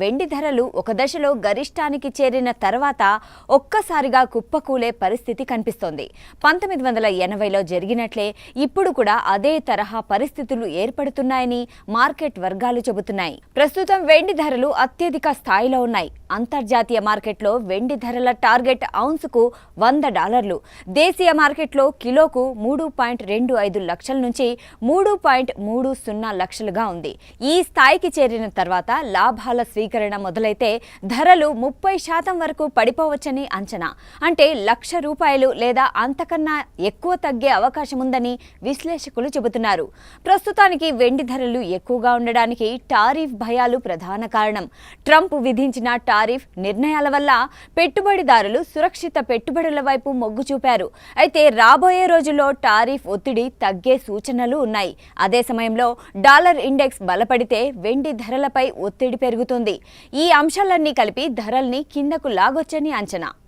వెండి ధరలు ఒక దశలో గరిష్టానికి చేరిన తర్వాత ఒక్కసారిగా కుప్పకూలే పరిస్థితి కనిపిస్తోంది. పంతొమ్మిది వందల ఎనభైలో జరిగినట్లే ఇప్పుడు కూడా అదే తరహా పరిస్థితులు ఏర్పడుతున్నాయని మార్కెట్ వర్గాలు చెబుతున్నాయి. ప్రస్తుతం వెండి ధరలు అత్యధిక స్థాయిలో ఉన్నాయి. అంతర్జాతీయ మార్కెట్లో వెండి ధరల టార్గెట్ ఔన్సుకు వంద డాలర్లు. దేశీయ మార్కెట్లో కిలోకు మూడు పాయింట్ రెండు ఐదు లక్షల నుంచి మూడు పాయింట్ మూడు సున్నా లక్షలుగా ఉంది. ఈ స్థాయికి చేరిన తర్వాత లాభాల స్వీకరణ మొదలైతే ధరలు ముప్పై శాతం వరకు పడిపోవచ్చని అంచనా. అంటే లక్ష రూపాయలు లేదా అంతకన్నా ఎక్కువ తగ్గే అవకాశం ఉందని విశ్లేషకులు చెబుతున్నారు. ప్రస్తుతానికి వెండి ధరలు ఎక్కువగా ఉండడానికి టారిఫ్ భయాలు ప్రధాన కారణం. ట్రంప్ విధించిన టారిఫ్ టారిఫ్ నిర్ణయాల వల్ల పెట్టుబడిదారులు సురక్షిత పెట్టుబడుల వైపు మొగ్గు చూపారు. అయితే రాబోయే రోజుల్లో టారిఫ్ ఒత్తిడి తగ్గే సూచనలు ఉన్నాయి. అదే సమయంలో డాలర్ ఇండెక్స్ బలపడితే వెండి ధరలపై ఒత్తిడి పెరుగుతుంది. ఈ అంశాలన్నీ కలిపి ధరల్ని కిందకు లాగొచ్చని అంచనా.